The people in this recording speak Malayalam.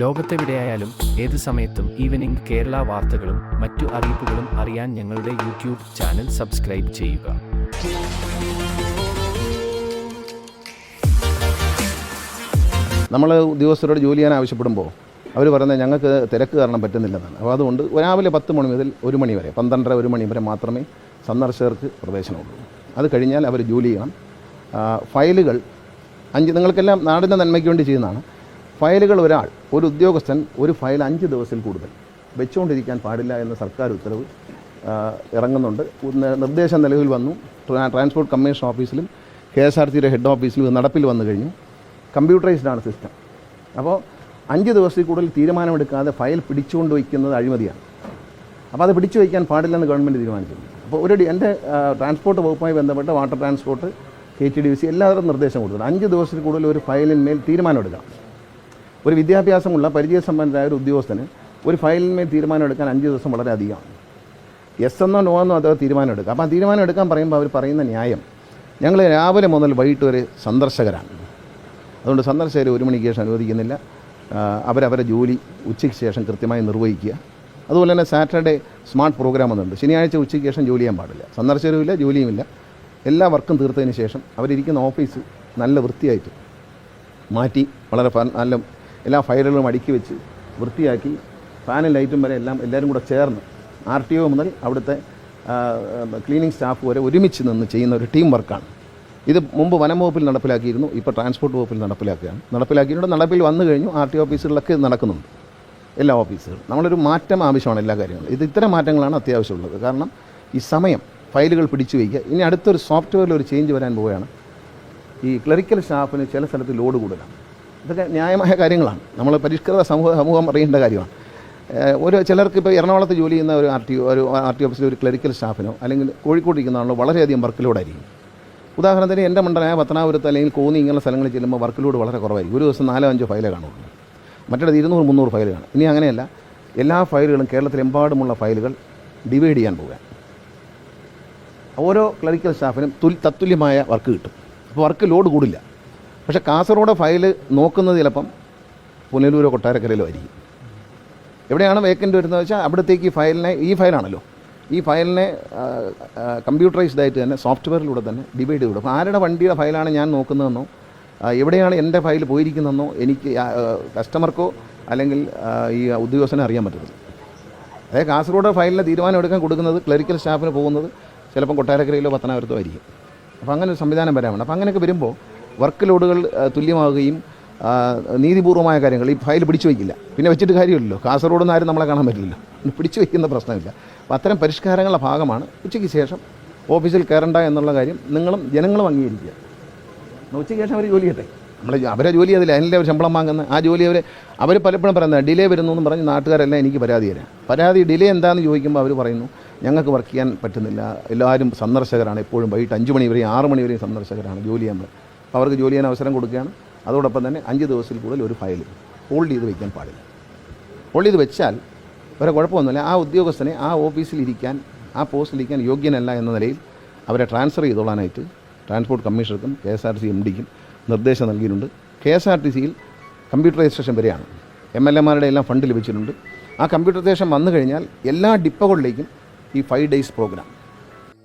ലോകത്തെവിടെയായാലും ഏത് സമയത്തും ഈവനിംഗ് കേരള വാർത്തകളും മറ്റു അറിയിപ്പുകളും അറിയാൻ ഞങ്ങളുടെ യൂട്യൂബ് ചാനൽ സബ്സ്ക്രൈബ് ചെയ്യുക. നമ്മൾ ഉദ്യോഗസ്ഥരോട് ജോലി ചെയ്യാൻ ആവശ്യപ്പെടുമ്പോൾ അവർ പറയുന്നത് ഞങ്ങൾക്ക് തിരക്ക് കാരണം പറ്റുന്നില്ലെന്നാണ്. അപ്പോൾ അതുകൊണ്ട് രാവിലെ പത്ത് മണി മുതൽ ഒരു മണി വരെ പന്ത്രണ്ടര ഒരു മണി വരെ മാത്രമേ സന്ദർശകർക്ക് പ്രവേശനമുള്ളൂ. അത് കഴിഞ്ഞാൽ അവർ ജോലി ചെയ്യണം. ഫയലുകൾ അഞ്ച് നിങ്ങൾക്കെല്ലാം നാടിന്റെ നന്മയ്ക്ക് വേണ്ടി ചെയ്യുന്നതാണ്. ഫയലുകൾ ഒരാൾ ഒരു ഉദ്യോഗസ്ഥൻ ഒരു ഫയൽ അഞ്ച് ദിവസത്തിൽ കൂടുതൽ. വെച്ചുകൊണ്ടിരിക്കാൻ പാടില്ല എന്ന സർക്കാർ ഉത്തരവ് ഇറങ്ങുന്നുണ്ട്. നിർദ്ദേശം നിലവിൽ വന്നു. ട്രാൻസ്പോർട്ട് കമ്മീഷൻ ഓഫീസിലും കെ എസ് ആർ സിയുടെ ഹെഡ് ഓഫീസിലും നടപ്പിൽ വന്നു കഴിഞ്ഞു. കമ്പ്യൂട്ടറൈസ്ഡ് ആണ് സിസ്റ്റം. അപ്പോൾ അഞ്ച് ദിവസത്തിൽ കൂടുതൽ തീരുമാനമെടുക്കാതെ ഫയൽ പിടിച്ചുകൊണ്ട് വയ്ക്കുന്നത് അഴിമതിയാണ്. അപ്പോൾ അത് പിടിച്ചു വയ്ക്കാൻ പാടില്ലെന്ന് ഗവൺമെന്റ് തീരുമാനിച്ചിട്ടുണ്ട്. അപ്പോൾ ഒരു എന്റെ ട്രാൻസ്പോർട്ട് വകുപ്പുമായി ബന്ധപ്പെട്ട് water transport K T D C എല്ലാവരും നിർദ്ദേശം കൊടുത്തിട്ടുണ്ട്. അഞ്ച് ദിവസത്തിൽ കൂടുതൽ ഒരു ഫയലിന്മേൽ തീരുമാനമെടുക്കണം ഒരു വിദ്യാഭ്യാസമുള്ള പരിചയസമ്പന്നരായ ഒരു ഉദ്യോഗസ്ഥന് ഒരു ഫയലിന്മേൽ തീരുമാനമെടുക്കാൻ അഞ്ച് ദിവസം വളരെ അധികമാണ് എസ് എന്നോ നോ എന്നോ അതോ തീരുമാനം എടുക്കുക അപ്പോൾ ആ തീരുമാനം എടുക്കാൻ പറയുമ്പോൾ അവർ പറയുന്ന ന്യായം. ഞങ്ങൾ രാവിലെ മുതൽ വൈകിട്ട് വരെ സന്ദർശകരാണ്. അതുകൊണ്ട് സന്ദർശകരെ ഒരു മണിക്ക് ശേഷം അനുവദിക്കുന്നില്ല. അവരവരെ ജോലി ഉച്ചയ്ക്ക് ശേഷം കൃത്യമായി നിർവഹിക്കുക. അതുപോലെ തന്നെ സാറ്റർഡേ സ്മാർട്ട് പ്രോഗ്രാം ഒന്നുണ്ട്. ശനിയാഴ്ച ഉച്ചയ്ക്ക് ശേഷം ജോലി ചെയ്യാൻ പാടില്ല. സന്ദർശകരുമില്ല ജോലിയുമില്ല എല്ലാ വർക്കും തീർത്തതിന് ശേഷം അവരിരിക്കുന്ന ഓഫീസ് നല്ല വൃത്തിയായിട്ട് മാറ്റി വളരെ നല്ല എല്ലാ ഫയലുകളും അടുക്കി വെച്ച് വൃത്തിയാക്കി ഫാനും ലൈറ്റും വരെ എല്ലാം എല്ലാവരും കൂടെ ചേർന്ന് ആർ ടി ഒ മുതൽ അവിടുത്തെ ക്ലീനിങ് സ്റ്റാഫ് വരെ ഒരുമിച്ച് നിന്ന് ചെയ്യുന്ന ഒരു ടീം വർക്കാണ്. ഇത് മുമ്പ് വനം വകുപ്പിൽ നടപ്പിലാക്കിയിരുന്നു ഇപ്പോൾ ട്രാൻസ്പോർട്ട് വകുപ്പിൽ നടപ്പിലാക്കുകയാണ്. നടപ്പിലാക്കിയിട്ടുണ്ട് നടപ്പിൽ വന്നു കഴിഞ്ഞു ആർ ടി ഓഫീസുകളിലൊക്കെ നടക്കുന്നുണ്ട് എല്ലാ ഓഫീസുകളും. നമ്മളൊരു മാറ്റം ആവശ്യമാണ് എല്ലാ കാര്യങ്ങളും. ഇത് ഇത്തരം മാറ്റങ്ങളാണ് അത്യാവശ്യമുള്ളത്. കാരണം ഈ സമയം ഫയലുകൾ പിടിച്ചു വയ്ക്കുക. ഇനി അടുത്തൊരു സോഫ്റ്റ്വെയറിൽ ഒരു ചേഞ്ച് വരാൻ പോവുകയാണ്. ഈ ക്ലറിക്കൽ സ്റ്റാഫിന് ചില സ്ഥലത്ത് ലോഡ് കൂടുതലാണ്. ഇതൊക്കെ ന്യായമായ കാര്യങ്ങളാണ്. നമ്മൾ പരിഷ്കൃത സമൂഹ സമൂഹം അറിയേണ്ട കാര്യമാണ്. ഒരു ചിലർക്ക് ഇപ്പോൾ എറണാകുളത്ത് ജോലി ചെയ്യുന്ന ഒരു ആർ ടി ഒരു ആർ ടി ഓഫീസിൽ ഒരു ക്ലറിക്കൽ സ്റ്റാഫിനോ അല്ലെങ്കിൽ കോഴിക്കോട് ഇരിക്കുന്ന ആളോ വളരെയധികം വർക്ക് ലോഡായിരിക്കും ഉദാഹരണത്തിന് എന്റെ മണ്ഡലമായ പത്തനാപുരത്ത് അല്ലെങ്കിൽ കോന്നി ഇങ്ങനെയുള്ള സ്ഥലങ്ങളിൽ ചെല്ലുമ്പോൾ വർക്ക് ലോഡ് വളരെ കുറവായിരിക്കും. ഒരു ദിവസം നാലോ അഞ്ചോ ഫയലേ കാണുള്ളൂ. മറ്റേത് ഇരുന്നൂറ് മുന്നൂറ് ഫയൽ കാണും. ഇനി അങ്ങനെയല്ല. എല്ലാ ഫയലുകളും കേരളത്തിലെമ്പാടുമുള്ള ഫയലുകൾ ഡിവൈഡ് ചെയ്യാൻ പോകുക ഓരോ ക്ലറിക്കൽ സ്റ്റാഫിനും തുൽ തത്തുല്യമായ വർക്ക് കിട്ടും. അപ്പോൾ വർക്ക് ലോഡ് കൂടില്ല. പക്ഷേ കാസർഗോഡ് ഫയൽ നോക്കുന്നത് ചിലപ്പം പുനലൂരോ കൊട്ടാരക്കരയിലോ ആയിരിക്കും. എവിടെയാണ് വേക്കന്റ് വരുന്നത് വെച്ചാൽ അവിടത്തേക്ക് ഈ ഫയലിനെ ഈ ഫയലാണല്ലോ. ഈ ഫയലിനെ കമ്പ്യൂട്ടറൈസ്ഡ് ആയിട്ട് തന്നെ സോഫ്റ്റ്വെയറിലൂടെ തന്നെ ഡിവൈഡ് ചെയ്തു അപ്പോൾ ആരുടെ വണ്ടിയുടെ ഫയലാണ് ഞാൻ നോക്കുന്നതെന്നോ എവിടെയാണ് എന്റെ ഫയൽ പോയിരിക്കുന്നതെന്നോ എനിക്ക് കസ്റ്റമർക്കോ അല്ലെങ്കിൽ ഈ ഉദ്യോഗസ്ഥനെ അറിയാൻ പറ്റത്തില്ല. അതായത് കാസർഗോഡ് ഫയലിന് തീരുമാനം എടുക്കാൻ കൊടുക്കുന്നത് ക്ലറിക്കൽ സ്റ്റാഫിന് പോകുന്നത് ചിലപ്പം കൊട്ടാരക്കരയിലോ പത്തനാപുരത്തോ ആയിരിക്കും. അപ്പോൾ അങ്ങനെ ഒരു സംവിധാനം വരാമാണ് അപ്പോൾ അങ്ങനെയൊക്കെ വരുമ്പോൾ വർക്ക് ലോഡുകൾ തുല്യമാവുകയും നീതിപൂർവമായ കാര്യങ്ങൾ ഈ ഫയൽ പിടിച്ചു വയ്ക്കില്ല. പിന്നെ വെച്ചിട്ട് കാര്യമില്ലല്ലോ. കാസർഗോഡ് നിന്ന് ആരും നമ്മളെ കാണാൻ പറ്റില്ലല്ലോ. പിടിച്ചു വയ്ക്കുന്ന പ്രശ്നമില്ല. അപ്പോൾ അത്തരം പരിഷ്കാരങ്ങളുടെ ഭാഗമാണ് ഉച്ചയ്ക്ക് ശേഷം ഓഫീസിൽ കയറണ്ട എന്നുള്ള കാര്യം നിങ്ങളും ജനങ്ങളും അംഗീകരിക്കുക. ഉച്ചയ്ക്ക് ശേഷം അവർ ജോലി നമ്മൾ അവരെ ജോലി ചെയ്തില്ല. അതിന്റെ അവർ ശമ്പളം വാങ്ങുന്ന ആ ജോലി അവർ അവർ പലപ്പോഴും പറയുന്നത് ഡിലേ വരുന്നു എന്ന് പറഞ്ഞ് നാട്ടുകാരെല്ലാം എനിക്ക് പരാതി തരാം. പരാതി ഡിലേ എന്താണെന്ന് ചോദിക്കുമ്പോൾ അവർ പറയുന്നു ഞങ്ങൾക്ക് വർക്ക് ചെയ്യാൻ പറ്റുന്നില്ല. എല്ലാവരും സന്ദർശകരാണ്. എപ്പോഴും വൈകിട്ട് അഞ്ച് മണി വരെയും ആറ് മണി വരെയും സന്ദർശകരാണ്. ജോലി ചെയ്യാൻ അവർക്ക് ജോലി ചെയ്യാൻ അവസരം കൊടുക്കുകയാണ്. അതോടൊപ്പം തന്നെ അഞ്ച് ദിവസത്തിൽ കൂടുതൽ ഒരു ഫയൽ ഹോൾഡ് ചെയ്ത് വയ്ക്കാൻ പാടില്ല. ഹോൾഡ് ചെയ്ത് വെച്ചാൽ വേറെ കുഴപ്പമൊന്നുമില്ല. ആ ഉദ്യോഗസ്ഥനെ ആ ഓഫീസിലിരിക്കാൻ ആ പോസ്റ്റിലിരിക്കാൻ യോഗ്യനല്ല എന്ന നിലയിൽ അവരെ ട്രാൻസ്ഫർ ചെയ്തോളാനായിട്ട് transport കമ്മീഷണർക്കും K S R C M ഡിക്കും നിർദ്ദേശം നൽകിയിട്ടുണ്ട്. കെ എസ് ആർ ടി സിയിൽ കമ്പ്യൂട്ടറൈസേഷൻ വരെയാണ്. എം എൽ എമാരുടെ എല്ലാം ഫണ്ട് ലഭിച്ചിട്ടുണ്ട്. ആ കമ്പ്യൂട്ടറൈസേഷൻ വന്നു കഴിഞ്ഞാൽ എല്ലാ ഡിപ്പകളിലേക്കും ഈ ഫൈവ് ഡേയ്സ് പ്രോഗ്രാം